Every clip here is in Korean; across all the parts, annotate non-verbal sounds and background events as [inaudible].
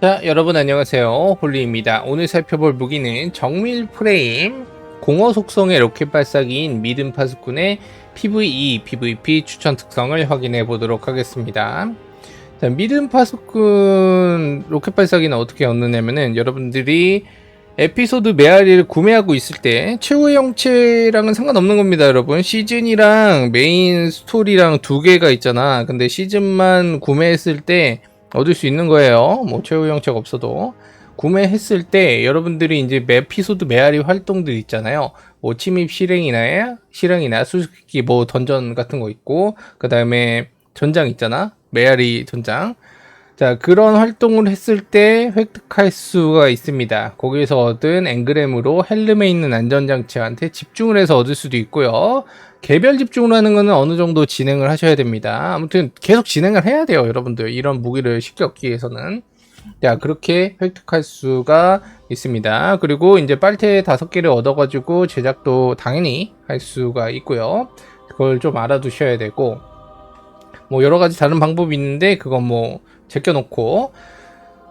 자, 여러분 안녕하세요. 홀리입니다. 오늘 살펴볼 무기는 정밀 프레임, 공허 속성의 로켓 발사기인 미든 파수꾼의 PVE, PVP 추천 특성을 확인해 보도록 하겠습니다. 자, 미든 파수꾼 로켓 발사기는 어떻게 얻느냐면은 여러분들이 에피소드 메아리를 구매하고 있을 때 최후의 형체랑은 상관없는 겁니다, 여러분. 시즌이랑 메인 스토리랑 두 개가 있잖아. 근데 시즌만 구매했을 때 얻을 수 있는 거예요. 뭐 최후 형체가 없어도 구매했을 때 여러분들이 이제 에피소드 메아리 활동들 있잖아요. 뭐 침입 실행이나 실행이나 수수께끼 뭐 던전 같은 거 있고 그 다음에 전장 있잖아. 메아리 전장. 자 그런 활동을 했을 때 획득할 수가 있습니다. 거기서 얻은 앵그램으로 헬름에 있는 안전장치한테 집중을 해서 얻을 수도 있고요. 개별 집중을 하는 거는 어느 정도 진행을 하셔야 됩니다. 아무튼 계속 진행을 해야 돼요, 여러분들. 이런 무기를 쉽게 얻기 위해서는. 자, 그렇게 획득할 수가 있습니다. 그리고 이제 빨대 다섯 개를 얻어가지고 제작도 당연히 할 수가 있고요. 그걸 좀 알아두셔야 되고, 뭐 여러 가지 다른 방법이 있는데, 그건 뭐 제껴놓고,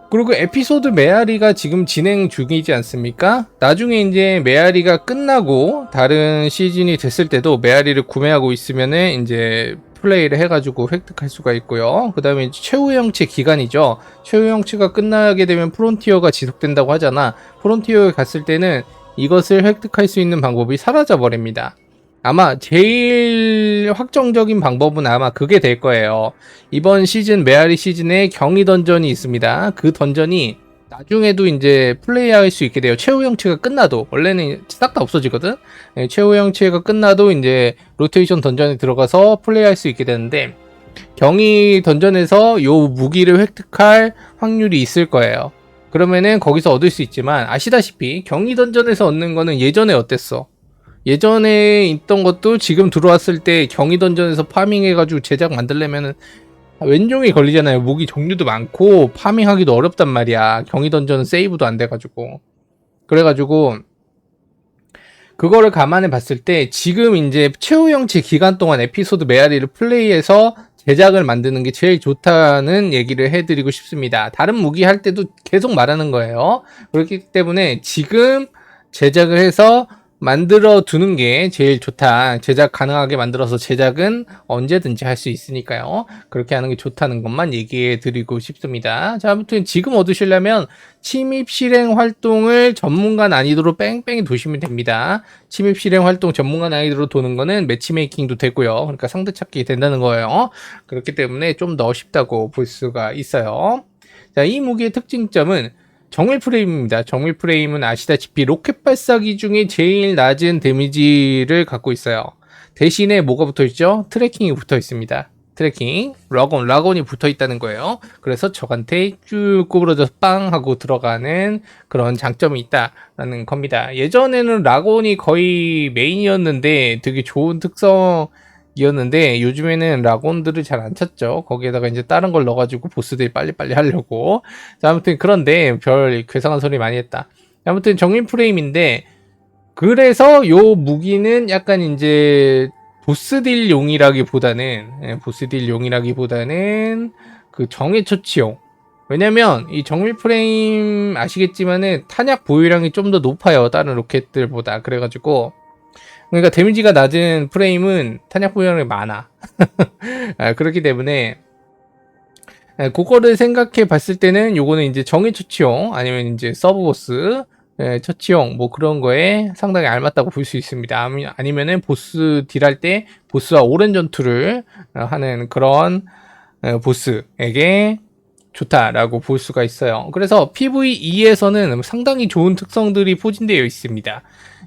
그리고 에피소드 메아리가 지금 진행 중이지 않습니까? 나중에 이제 메아리가 끝나고 다른 시즌이 됐을 때도 메아리를 구매하고 있으면은 이제 플레이를 해가지고 획득할 수가 있고요. 그 다음에 최후 형체 기간이죠. 최후 형체가 끝나게 되면 프론티어가 지속된다고 하잖아. 프론티어에 갔을 때는 이것을 획득할 수 있는 방법이 사라져 버립니다. 아마 제일 확정적인 방법은 아마 그게 될 거예요. 이번 시즌 메아리 시즌에 경이 던전이 있습니다. 그 던전이 나중에도 이제 플레이할 수 있게 돼요. 최후 형체가 끝나도 원래는 싹 다 없어지거든. 네, 최후 형체가 끝나도 이제 로테이션 던전에 들어가서 플레이할 수 있게 되는데 경이 던전에서 요 무기를 획득할 확률이 있을 거예요. 그러면은 거기서 얻을 수 있지만 아시다시피 경이 던전에서 얻는 거는 예전에 어땠어? 예전에 있던 것도 지금 들어왔을 때 경이 던전에서 파밍해가지고 제작 만들려면은 왼종이 걸리잖아요. 무기 종류도 많고 파밍하기도 어렵단 말이야. 경이 던전은 세이브도 안 돼가지고 그래가지고 그거를 감안해 봤을 때 지금 이제 최후 형체 기간 동안 에피소드 메아리를 플레이해서 제작을 만드는 게 제일 좋다는 얘기를 해드리고 싶습니다. 다른 무기 할 때도 계속 말하는 거예요. 그렇기 때문에 지금 제작을 해서 만들어 두는 게 제일 좋다. 제작 가능하게 만들어서 제작은 언제든지 할 수 있으니까요. 그렇게 하는 게 좋다는 것만 얘기해 드리고 싶습니다. 자, 아무튼 지금 얻으시려면 침입 실행 활동을 전문가 난이도로 뺑뺑이 도시면 됩니다. 침입 실행 활동 전문가 난이도로 도는 거는 매치메이킹도 되고요. 그러니까 상대 찾기 된다는 거예요. 그렇기 때문에 좀 더 쉽다고 볼 수가 있어요. 자, 이 무기의 특징점은 정밀 프레임입니다. 정밀 프레임은 아시다시피 로켓 발사기 중에 제일 낮은 데미지를 갖고 있어요. 대신에 뭐가 붙어 있죠? 트래킹이 붙어 있습니다. 트래킹, 라곤, 라곤이 붙어 있다는 거예요. 그래서 적한테 쭉 구부러져서 빵 하고 들어가는 그런 장점이 있다라는 겁니다. 예전에는 라곤이 거의 메인이었는데 되게 좋은 특성 이었는데 요즘에는 라곤들을 잘 안 찾죠. 거기에다가 이제 다른 걸 넣어가지고 보스들이 빨리빨리 하려고. 자, 아무튼 그런데 별 괴상한 소리 많이 했다. 아무튼 정인 프레임인데 그래서 요 무기는 약간 이제 보스딜 용이라기보다는 예, 보스딜 용이라기보다는 그 정의 처치용. 왜냐면 이 정밀 프레임 아시겠지만은 탄약 보유량이 좀 더 높아요. 다른 로켓들보다. 그래가지고 그러니까 데미지가 낮은 프레임은 탄약 보유량이 많아. [laughs] 아, 그렇기 때문에 아, 그거를 생각해 봤을 때는 요거는 이제 정의 처치용 아니면 이제 서브 보스 예, 처치용 뭐 그런 거에 상당히 알맞다고 볼 수 있습니다. 아니, 아니면은 보스 딜할 때 보스와 오랜 전투를 어, 하는 그런 어, 보스에게 좋다라고 볼 수가 있어요. 그래서 PVE에서는 상당히 좋은 특성들이 포진되어 있습니다.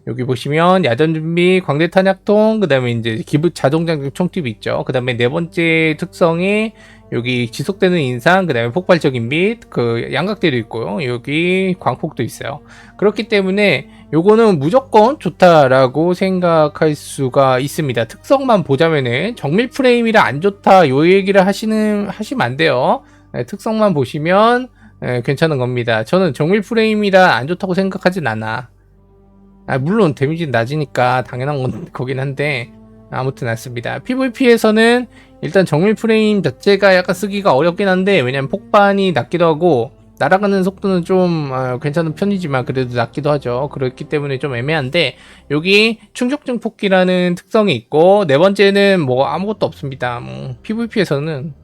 여기 보시면 야전 준비, 광대 탄약통, 그 다음에 이제 기부 자동 장전 총팁이 있죠. 그 다음에 네 번째 특성이 여기 지속되는 인상, 그 다음에 폭발적인 빛, 그 양각대도 있고요. 여기 광폭도 있어요. 그렇기 때문에 요거는 무조건 좋다라고 생각할 수가 있습니다. 특성만 보자면은 정밀 프레임이라 안 좋다 요 얘기를 하시는 하시면 안 돼요. 네, 특성만 보시면 네, 괜찮은 겁니다. 저는 정밀 프레임이라 안 좋다고 생각하진 않아. 아, 물론 데미지는 낮으니까 당연한 건 [laughs] 거긴 한데 아무튼 않습니다. PVP에서는 일단 정밀 프레임 자체가 약간 쓰기가 어렵긴 한데 왜냐면 폭반이 낮기도 하고 날아가는 속도는 좀 어, 괜찮은 편이지만 그래도 낮기도 하죠. 그렇기 때문에 좀 애매한데 여기 충격 증폭기라는 특성이 있고 네 번째는 뭐 아무것도 없습니다. 뭐 PVP에서는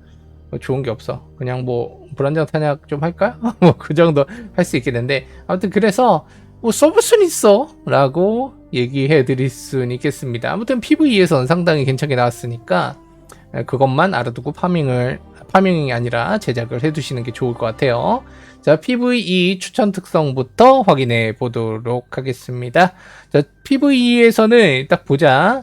좋은 게 없어. 그냥 뭐 불안정 탄약 좀 할까? [laughs] 뭐 그 정도 할 수 있겠는데 아무튼 그래서 뭐 써볼 순 있어라고 얘기해 드릴 수는 있겠습니다. 아무튼 PVE에서는 상당히 괜찮게 나왔으니까 에, 그것만 알아두고 파밍을 파밍이 아니라 제작을 해두시는 게 좋을 것 같아요. 자, PVE 추천 특성부터 확인해 보도록 하겠습니다. 자, PVE에서는 딱 보자.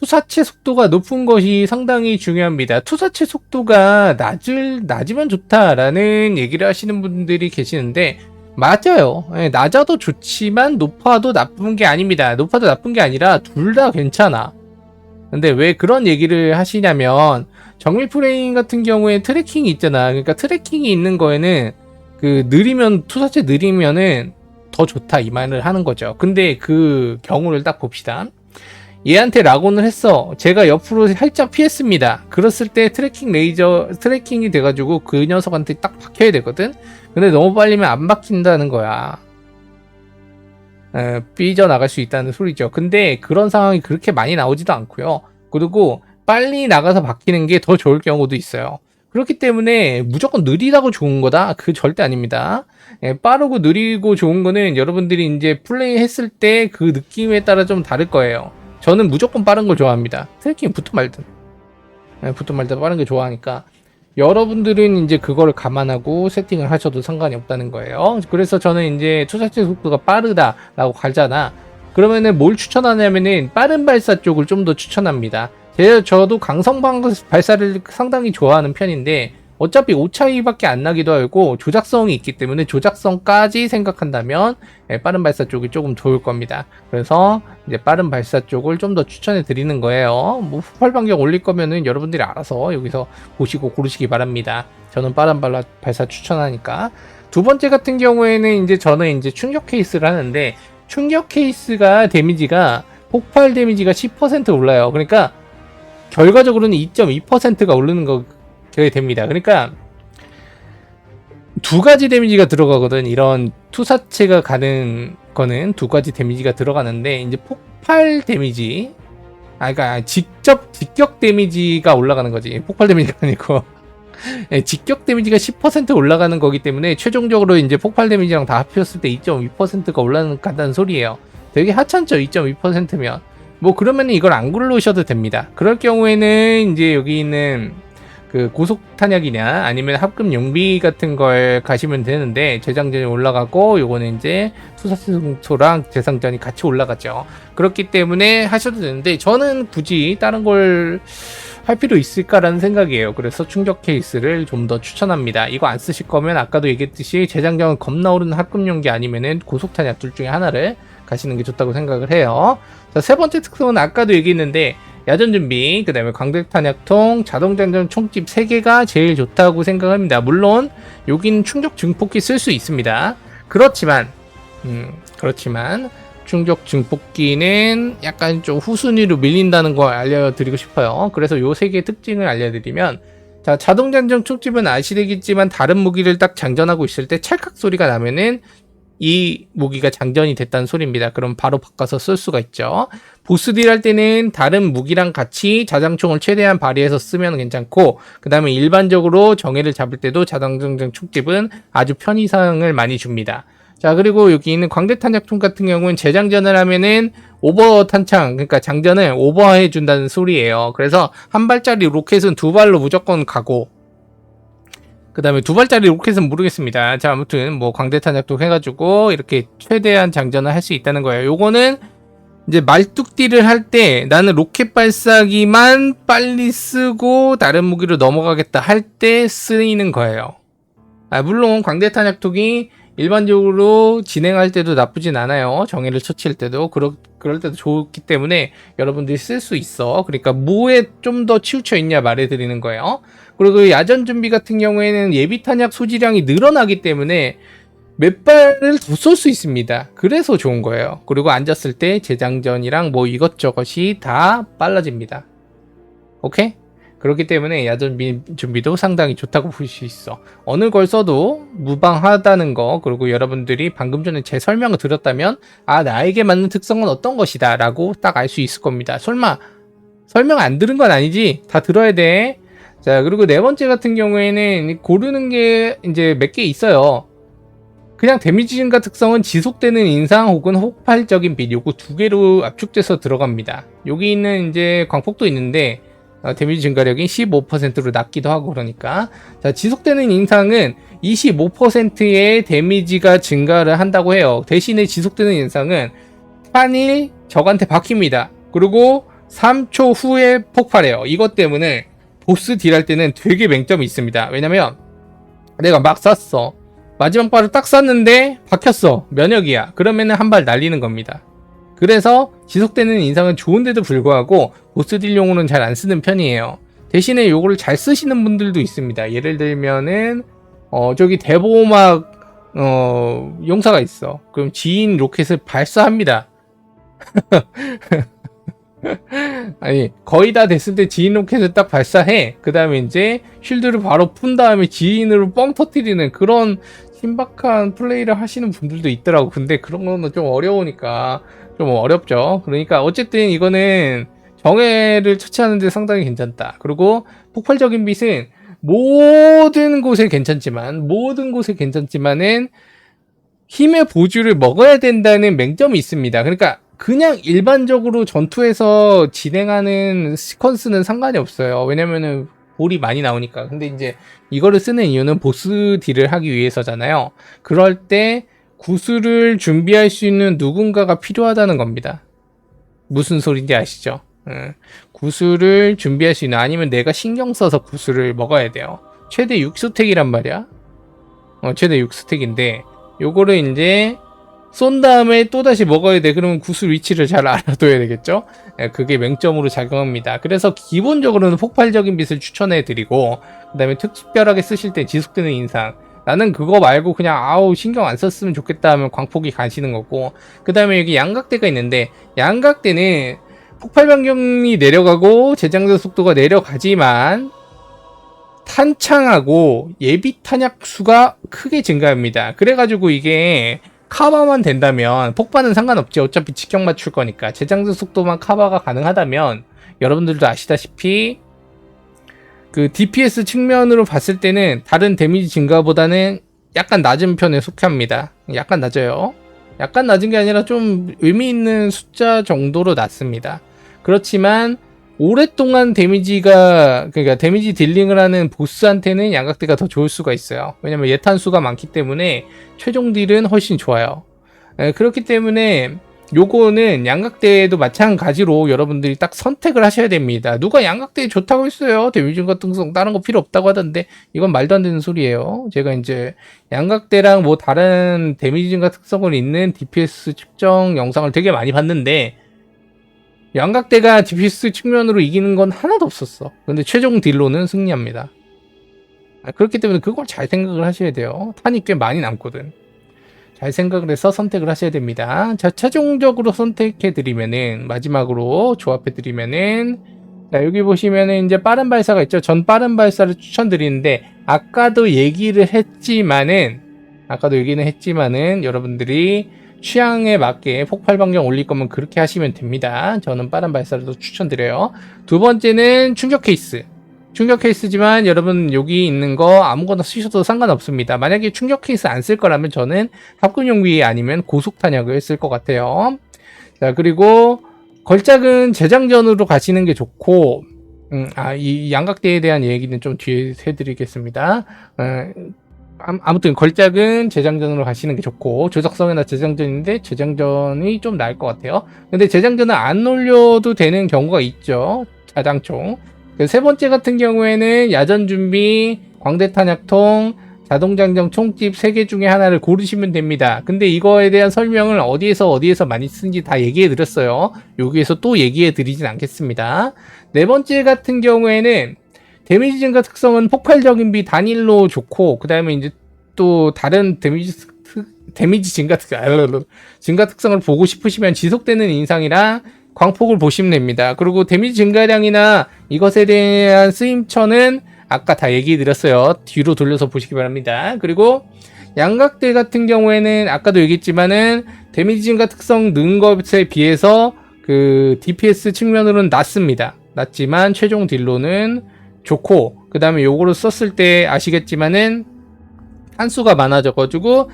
투사체 속도가 높은 것이 상당히 중요합니다. 투사체 속도가 낮을, 낮으면 좋다라는 얘기를 하시는 분들이 계시는데, 맞아요. 예, 낮아도 좋지만 높아도 나쁜 게 아닙니다. 높아도 나쁜 게 아니라 둘 다 괜찮아. 근데 왜 그런 얘기를 하시냐면, 정밀 프레임 같은 경우에 트래킹이 있잖아. 그러니까 트래킹이 있는 거에는 그 느리면, 투사체 느리면은 더 좋다 이 말을 하는 거죠. 근데 그 경우를 딱 봅시다. 얘한테 라곤을 했어. 제가 옆으로 살짝 피했습니다. 그랬을 때 트래킹 레이저, 트래킹이 돼가지고 그 녀석한테 딱 박혀야 되거든? 근데 너무 빨리면 안 박힌다는 거야. 에, 삐져 나갈 수 있다는 소리죠. 근데 그런 상황이 그렇게 많이 나오지도 않고요. 그리고 빨리 나가서 박히는 게 더 좋을 경우도 있어요. 그렇기 때문에 무조건 느리다고 좋은 거다? 그 절대 아닙니다. 예, 빠르고 느리고 좋은 거는 여러분들이 이제 플레이 했을 때 그 느낌에 따라 좀 다를 거예요. 저는 무조건 빠른 걸 좋아합니다. 트래킹 붙든 말든. 예, 붙든 말든 빠른 걸 좋아하니까. 여러분들은 이제 그거를 감안하고 세팅을 하셔도 상관이 없다는 거예요. 그래서 저는 이제 투사체 속도가 빠르다라고 갈잖아. 그러면은 뭘 추천하냐면은 빠른 발사 쪽을 좀 더 추천합니다. 제, 저도 강성 방- 발사를 상당히 좋아하는 편인데 어차피 오차이밖에 안 나기도 하고 조작성이 있기 때문에 조작성까지 생각한다면 예, 빠른 발사 쪽이 조금 좋을 겁니다. 그래서 이제 빠른 발사 쪽을 좀 더 추천해 드리는 거예요. 뭐 후팔 반경 올릴 거면은 여러분들이 알아서 여기서 보시고 고르시기 바랍니다. 저는 빠른 발사 추천하니까. 두 번째 같은 경우에는 이제 저는 이제 충격 케이스를 하는데 충격 케이스가 데미지가 폭발 데미지가 10% 올라요. 그러니까 결과적으로는 2.2%가 오르는 거 게 됩니다. 그러니까 두 가지 데미지가 들어가거든. 이런 투사체가 가는 거는 두 가지 데미지가 들어가는데 이제 폭발 데미지 아 그러니까 직접 직격 데미지가 올라가는 거지. 폭발 데미지가 [laughs] 아니고 예, 직격 데미지가 10% 올라가는 거기 때문에 최종적으로 이제 폭발 데미지랑 다 합쳤을 때 2.2%가 올라간다는 소리예요. 되게 하찮죠. 2.2%면. 뭐 그러면 이걸 안 굴르셔도 됩니다. 그럴 경우에는 이제 여기 있는 그 고속 탄약이냐 아니면 합금 용비 같은 걸 가시면 되는데 재장전이 올라가고 요거는 이제 투사체 승토랑 재상전이 같이 올라가죠. 그렇기 때문에 하셔도 되는데 저는 굳이 다른 걸 할 필요 있을까라는 생각이에요. 그래서 충격 케이스를 좀 더 추천합니다. 이거 안 쓰실 거면 아까도 얘기했듯이 재장전 겁나 오르는 합금 용기 아니면은 고속 탄약 둘 중에 하나를 가시는 게 좋다고 생각을 해요. 자, 세 번째 특성은 아까도 얘기했는데 야전 준비, 그 다음에 광대 탄약통, 자동 장전 총집 3개가 제일 좋다고 생각합니다. 물론, 여긴 충격 증폭기 쓸 수 있습니다. 그렇지만, 음, 그렇지만, 충격 증폭기는 약간 좀 후순위로 밀린다는 걸 알려드리고 싶어요. 그래서 요 세 개의 특징을 알려드리면, 자, 자동 장전 총집은 아시겠지만 다른 무기를 딱 장전하고 있을 때 찰칵 소리가 나면은 이 무기가 장전이 됐다는 소리입니다. 그럼 바로 바꿔서 쓸 수가 있죠. 보스딜 할 때는 다른 무기랑 같이 자장총을 최대한 발휘해서 쓰면 괜찮고 그 다음에 일반적으로 정예를 잡을 때도 자장정장 총집은 아주 편의상을 많이 줍니다. 자 그리고 여기 있는 광대 탄약총 같은 경우는 재장전을 하면은 오버 탄창 그러니까 장전을 오버해 준다는 소리예요. 그래서 한 발짜리 로켓은 두 발로 무조건 가고 그 다음에 두 발짜리 로켓은 모르겠습니다. 자, 아무튼 뭐 광대 탄약도 해가지고 이렇게 최대한 장전을 할 수 있다는 거예요. 요거는 이제 말뚝띠를 할 때 나는 로켓 발사기만 빨리 쓰고 다른 무기로 넘어가겠다 할 때 쓰이는 거예요. 아, 물론 광대 탄 약통이 일반적으로 진행할 때도 나쁘진 않아요. 정예를 처치할 때도 그러, 그럴 때도 좋기 때문에 여러분들이 쓸 수 있어. 그러니까 뭐에 좀 더 치우쳐 있냐 말해드리는 거예요. 그리고 야전 준비 같은 경우에는 예비 탄약 소지량이 늘어나기 때문에 몇 발을 더 쏠 수 있습니다. 그래서 좋은 거예요. 그리고 앉았을 때 재장전이랑 뭐 이것저것이 다 빨라집니다. 오케이? 그렇기 때문에 야전 미- 준비도 상당히 좋다고 볼 수 있어. 어느 걸 써도 무방하다는 거, 그리고 여러분들이 방금 전에 제 설명을 들었다면, 아, 나에게 맞는 특성은 어떤 것이다, 라고 딱 알 수 있을 겁니다. 설마, 설명 안 들은 건 아니지? 다 들어야 돼. 자, 그리고 네 번째 같은 경우에는 고르는 게 이제 몇 개 있어요. 그냥 데미지 증가 특성은 지속되는 인상 혹은 폭발적인 빛 요거 두 개로 압축돼서 들어갑니다. 여기 있는 이제 광폭도 있는데 어, 데미지 증가력이 15%로 낮기도 하고 그러니까 자 지속되는 인상은 25%의 데미지가 증가를 한다고 해요. 대신에 지속되는 인상은 판이 적한테 박힙니다. 그리고 3초 후에 폭발해요. 이것 때문에 보스 딜 할 때는 되게 맹점이 있습니다. 왜냐면 내가 막 쐈어. 마지막 발을 딱 쐈는데 박혔어. 면역이야. 그러면은 한 발 날리는 겁니다. 그래서 지속되는 인상은 좋은데도 불구하고 보스 딜용으로는 잘 안 쓰는 편이에요. 대신에 요거를 잘 쓰시는 분들도 있습니다. 예를 들면은 어 저기 대보막 어 용사가 있어. 그럼 지인 로켓을 발사합니다. [laughs] 아니 거의 다 됐을 때 지인 로켓을 딱 발사해. 그 다음에 이제 쉴드를 바로 푼 다음에 지인으로 뻥 터트리는 그런 신박한 플레이를 하시는 분들도 있더라고. 근데 그런 거는 좀 어려우니까 좀 어렵죠. 그러니까 어쨌든 이거는 정해를 처치하는데 상당히 괜찮다. 그리고 폭발적인 빛은 모든 곳에 괜찮지만 모든 곳에 괜찮지만은 힘의 보주를 먹어야 된다는 맹점이 있습니다. 그러니까 그냥 일반적으로 전투에서 진행하는 시퀀스는 상관이 없어요. 왜냐면은 볼이 많이 나오니까. 근데 이제 이거를 쓰는 이유는 보스 딜을 하기 위해서잖아요. 그럴 때 구슬을 준비할 수 있는 누군가가 필요하다는 겁니다. 무슨 소리인지 아시죠? 응. 구슬을 준비할 수 있는 아니면 내가 신경 써서 구슬을 먹어야 돼요. 최대 6스택이란 말이야. 어, 최대 6스택인데 요거를 이제 쏜 다음에 또 다시 먹어야 돼. 그러면 구슬 위치를 잘 알아둬야 되겠죠? 예, 그게 맹점으로 작용합니다. 그래서 기본적으로는 폭발적인 빛을 추천해 드리고 그 다음에 특별하게 쓰실 때 지속되는 인상 나는 그거 말고 그냥 아우 신경 안 썼으면 좋겠다 하면 광폭이 가시는 거고. 그 다음에 여기 양각대가 있는데 양각대는 폭발 반경이 내려가고 재장전 속도가 내려가지만 탄창하고 예비 탄약 수가 크게 증가합니다. 그래가지고 이게 카바만 된다면 폭발은 상관없지. 어차피 직격 맞출 거니까. 재장전 속도만 카바가 가능하다면 여러분들도 아시다시피 그 DPS 측면으로 봤을 때는 다른 데미지 증가보다는 약간 낮은 편에 속합니다. 약간 낮아요. 약간 낮은 게 아니라 좀 의미 있는 숫자 정도로 낮습니다. 그렇지만 오랫동안 데미지가 그러니까 데미지 딜링을 하는 보스한테는 양각대가 더 좋을 수가 있어요. 왜냐면 예탄 수가 많기 때문에 최종 딜은 훨씬 좋아요. 에, 그렇기 때문에 요거는 양각대도 마찬가지로 여러분들이 딱 선택을 하셔야 됩니다. 누가 양각대 좋다고 했어요. 같은 거 다른 거 필요 없다고 하던데 이건 말도 안 되는 소리예요. 제가 이제 양각대랑 뭐 다른 증가 특성을 있는 DPS 측정 영상을 되게 많이 봤는데 양각대가 DPS 측면으로 이기는 건 하나도 없었어. 근데 최종 딜로는 승리합니다. 아, 그렇기 때문에 그걸 잘 생각을 하셔야 돼요. 탄이 꽤 많이 남거든. 잘 생각을 해서 선택을 하셔야 됩니다. 자, 최종적으로 선택해 드리면은 마지막으로 조합해 드리면은 자, 여기 보시면은 이제 빠른 발사가 있죠. 전 빠른 발사를 추천드리는데 아까도 얘기를 했지만은 아까도 얘기는 했지만은 여러분들이 취향에 맞게 폭발 반경 올릴 거면 그렇게 하시면 됩니다. 저는 빠른 발사를 더 추천드려요. 두 번째는 충격 케이스. 충격 케이스지만 여러분 여기 있는 거 아무거나 쓰셔도 상관없습니다. 만약에 충격 케이스 안 쓸 거라면 저는 합금용비 아니면 고속 탄약을 쓸 것 같아요. 자 그리고 걸작은 재장전으로 가시는 게 좋고 음, 아, 이 양각대에 대한 얘기는 좀 뒤에 해드리겠습니다. 어, 암- 아무튼 걸작은 재장전으로 가시는 게 좋고 조작성이나 재장전인데 재장전이 좀 나을 것 같아요. 근데 재장전을 안 올려도 되는 경우가 있죠. 자장총. 그 세 번째 같은 경우에는 야전 준비, 광대 탄약통, 자동 장전 총집 세개 중에 하나를 고르시면 됩니다. 근데 이거에 대한 설명을 어디에서 어디에서 많이 쓰는지 다 얘기해 드렸어요. 여기에서 또 얘기해 드리진 않겠습니다. 네 번째 같은 경우에는 데미지 증가 특성은 폭발적인 비 단일로 좋고 그 다음에 이제 또 다른 데미지 특- 데미지 증가 특 증가 특성을 보고 싶으시면 지속되는 인상이랑 광폭을 보시면 됩니다. 그리고 데미지 증가량이나 이것에 대한 쓰임처는 아까 다 얘기 드렸어요. 뒤로 돌려서 보시기 바랍니다. 그리고 양각들 같은 경우에는 아까도 얘기했지만은 데미지 증가 특성 는 것에 비해서 그 DPS 측면으로는 낮습니다. 낮지만 최종 딜로는 좋고 그 다음에 요거를 썼을 때 아시겠지만은 한수가 많아져가지고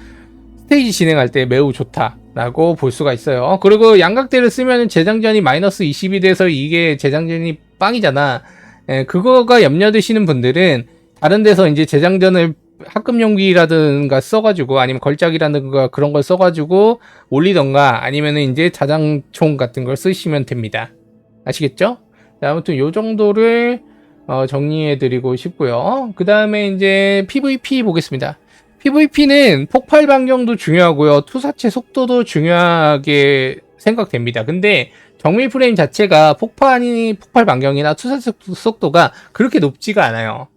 스테이지 진행할 때 매우 좋다라고 볼 수가 있어요. 그리고 양각대를 쓰면 재장전이 마이너스 20이 돼서 이게 재장전이 빵이잖아. 예, 그거가 염려되시는 분들은 다른 데서 이제 재장전을 합금 용기라든가 써가지고 아니면 걸작이라든가 그런 걸 써가지고 올리던가 아니면은 이제 자장총 같은 걸 쓰시면 됩니다. 아시겠죠? 자, 아무튼 요 정도를 어, 정리해드리고 싶고요. 그 다음에 이제 PVP 보겠습니다. PVP는 폭발 반경도 중요하고요. 투사체 속도도 중요하게 생각됩니다. 근데 정밀 프레임 자체가 폭발이 폭발 반경이나 투사체 속도가 그렇게 높지가 않아요.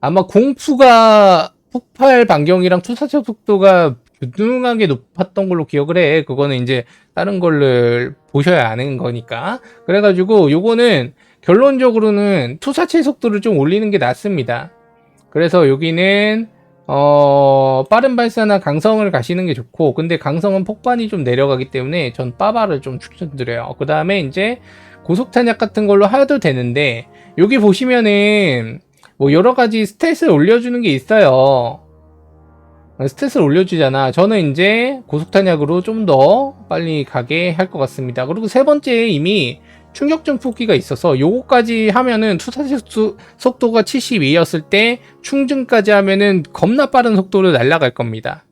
아마 공푸가 폭발 반경이랑 투사체 속도가 균등하게 높았던 걸로 기억을 해. 그거는 이제 다른 걸를 보셔야 아는 거니까. 그래가지고 요거는 결론적으로는 투사체 속도를 좀 올리는 게 낫습니다. 그래서 여기는 어, 빠른 발사나 강성을 가시는 게 좋고, 근데 강성은 폭반이 좀 내려가기 때문에 전 빠바를 좀 추천드려요. 그 다음에 이제 고속 탄약 같은 걸로 해도 되는데, 여기 보시면은 뭐 여러 가지 스탯을 올려주는 게 있어요. 스탯을 올려주잖아. 저는 이제 고속 탄약으로 좀 더 빨리 가게 할 것 같습니다. 그리고 세 번째 이미 충격전 뽑기가 있어서 요거까지 하면은 투사체 수- 속도가 72였을 때 충전까지 하면은 겁나 빠른 속도로 날아갈 겁니다.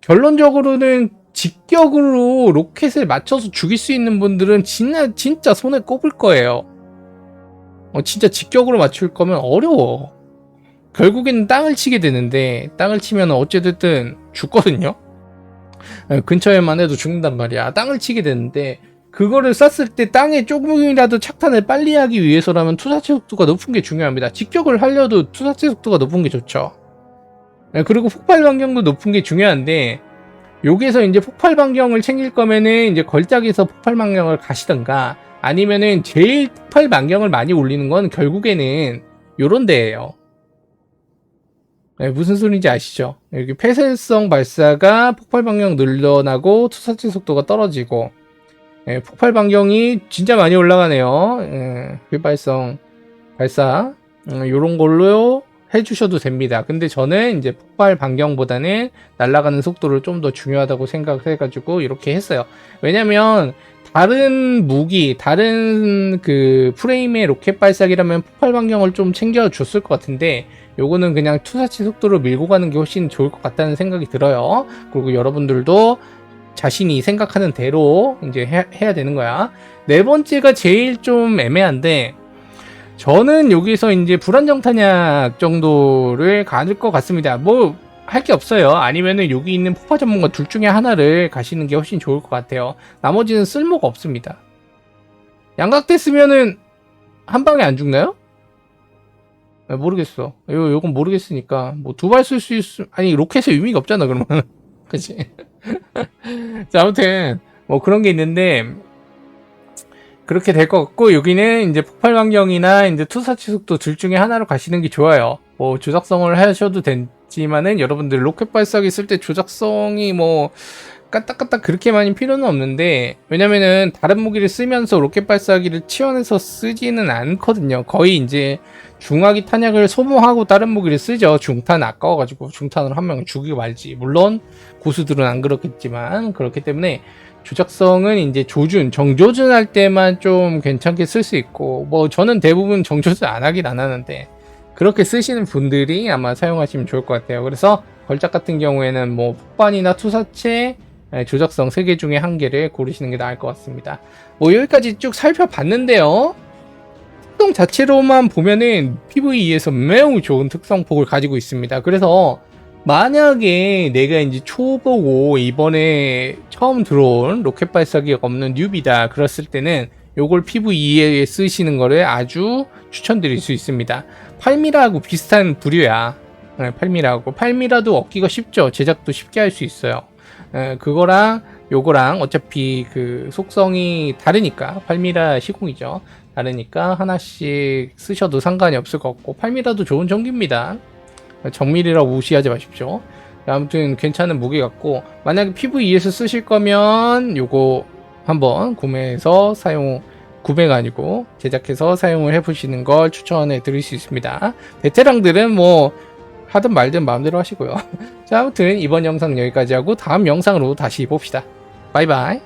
결론적으로는 직격으로 로켓을 맞춰서 죽일 수 있는 분들은 진짜 진짜 손에 꼽을 거예요. 어, 진짜 직격으로 맞출 거면 어려워. 결국에는 땅을 치게 되는데 땅을 치면 어찌됐든 죽거든요. 예, 근처에만 해도 죽는단 말이야. 땅을 치게 되는데 그거를 쐈을 때 땅에 조금이라도 착탄을 빨리 하기 위해서라면 투사체 속도가 높은 게 중요합니다. 직격을 하려도 투사체 속도가 높은 게 좋죠. 예, 그리고 폭발 반경도 높은 게 중요한데 여기서 이제 폭발 반경을 챙길 거면은 이제 걸작에서 폭발 반경을 가시던가 아니면은 제일 폭발 반경을 많이 올리는 건 결국에는 요런 데예요. 네, 무슨 소리인지 아시죠? 여기 폐쇄성 발사가 폭발 반경 늘어나고 투사체 속도가 떨어지고 예, 폭발 반경이 진짜 많이 올라가네요. 예, 휘발성 발사 음, 이런 걸로 해주셔도 됩니다. 근데 저는 이제 폭발 반경보다는 날아가는 속도를 좀 더 중요하다고 생각해가지고 이렇게 했어요. 왜냐면 다른 무기, 다른 그 프레임의 로켓 발사기라면 폭발 반경을 좀 챙겨줬을 것 같은데 요거는 그냥 투사치 속도로 밀고 가는 게 훨씬 좋을 것 같다는 생각이 들어요. 그리고 여러분들도 자신이 생각하는 대로 이제 해, 해야 되는 거야. 네 번째가 제일 좀 애매한데 저는 여기서 이제 불안정 탄약 정도를 가질 것 같습니다. 뭐 할 게 없어요. 아니면은 여기 있는 폭파 전문가 둘 중에 하나를 가시는 게 훨씬 좋을 것 같아요. 나머지는 쓸모가 없습니다. 양각대 쓰면은 한 방에 안 죽나요? 아, 모르겠어. 요, 요건 모르겠으니까. 뭐 두 발 쓸 수 있, 아니, 로켓의 의미가 없잖아, 그러면. [laughs] 그치? 자, 아무튼, 뭐 그런 게 있는데, 그렇게 될 것 같고, 여기는 이제 폭발 환경이나 이제 투사치 속도 둘 중에 하나로 가시는 게 좋아요. 뭐 조작성을 하셔도 되지만은 여러분들 로켓 발사기 쓸 때 조작성이 뭐, 까딱까딱 그렇게 많이 필요는 없는데 왜냐면은 다른 무기를 쓰면서 로켓 발사기를 치환해서 쓰지는 않거든요. 거의 이제 중화기 탄약을 소모하고 다른 무기를 쓰죠. 중탄 아까워가지고 중탄으로 한 명을 죽이고 말지. 물론 고수들은 안 그렇겠지만 그렇기 때문에 조작성은 이제 조준, 정조준 할 때만 좀 괜찮게 쓸 수 있고 뭐 저는 대부분 정조준 안 하긴 안 하는데 그렇게 쓰시는 분들이 아마 사용하시면 좋을 것 같아요. 그래서 걸작 같은 경우에는 뭐 폭반이나 투사체 예, 조작성 3개 중에 한 개를 고르시는 게 나을 것 같습니다. 뭐 여기까지 쭉 살펴봤는데요. 특성 자체로만 보면은 PVE에서 매우 좋은 특성폭을 가지고 있습니다. 그래서 만약에 내가 이제 초보고 이번에 처음 들어온 로켓 발사기가 없는 뉴비다 그랬을 때는 요걸 PVE에 쓰시는 거를 아주 추천드릴 수 있습니다. 팔미라하고 비슷한 부류야. 네, 팔미라하고 팔미라도 얻기가 쉽죠. 제작도 쉽게 할 수 있어요. 에, 그거랑 요거랑 어차피 그 속성이 다르니까 팔미라 시공이죠. 다르니까 하나씩 쓰셔도 상관이 없을 것 같고 8미라도 좋은 전기입니다. 정밀이라고 무시하지 마십시오. 아무튼 괜찮은 무기 같고 만약에 PVE에서 쓰실 거면 요거 한번 구매해서 사용 구매가 아니고 제작해서 사용을 해보시는 걸 추천해 드릴 수 있습니다. 베테랑들은 뭐 하든 말든 마음대로 하시고요. [laughs] 자 아무튼 이번 영상 여기까지 하고 다음 영상으로 다시 봅시다. 바이바이.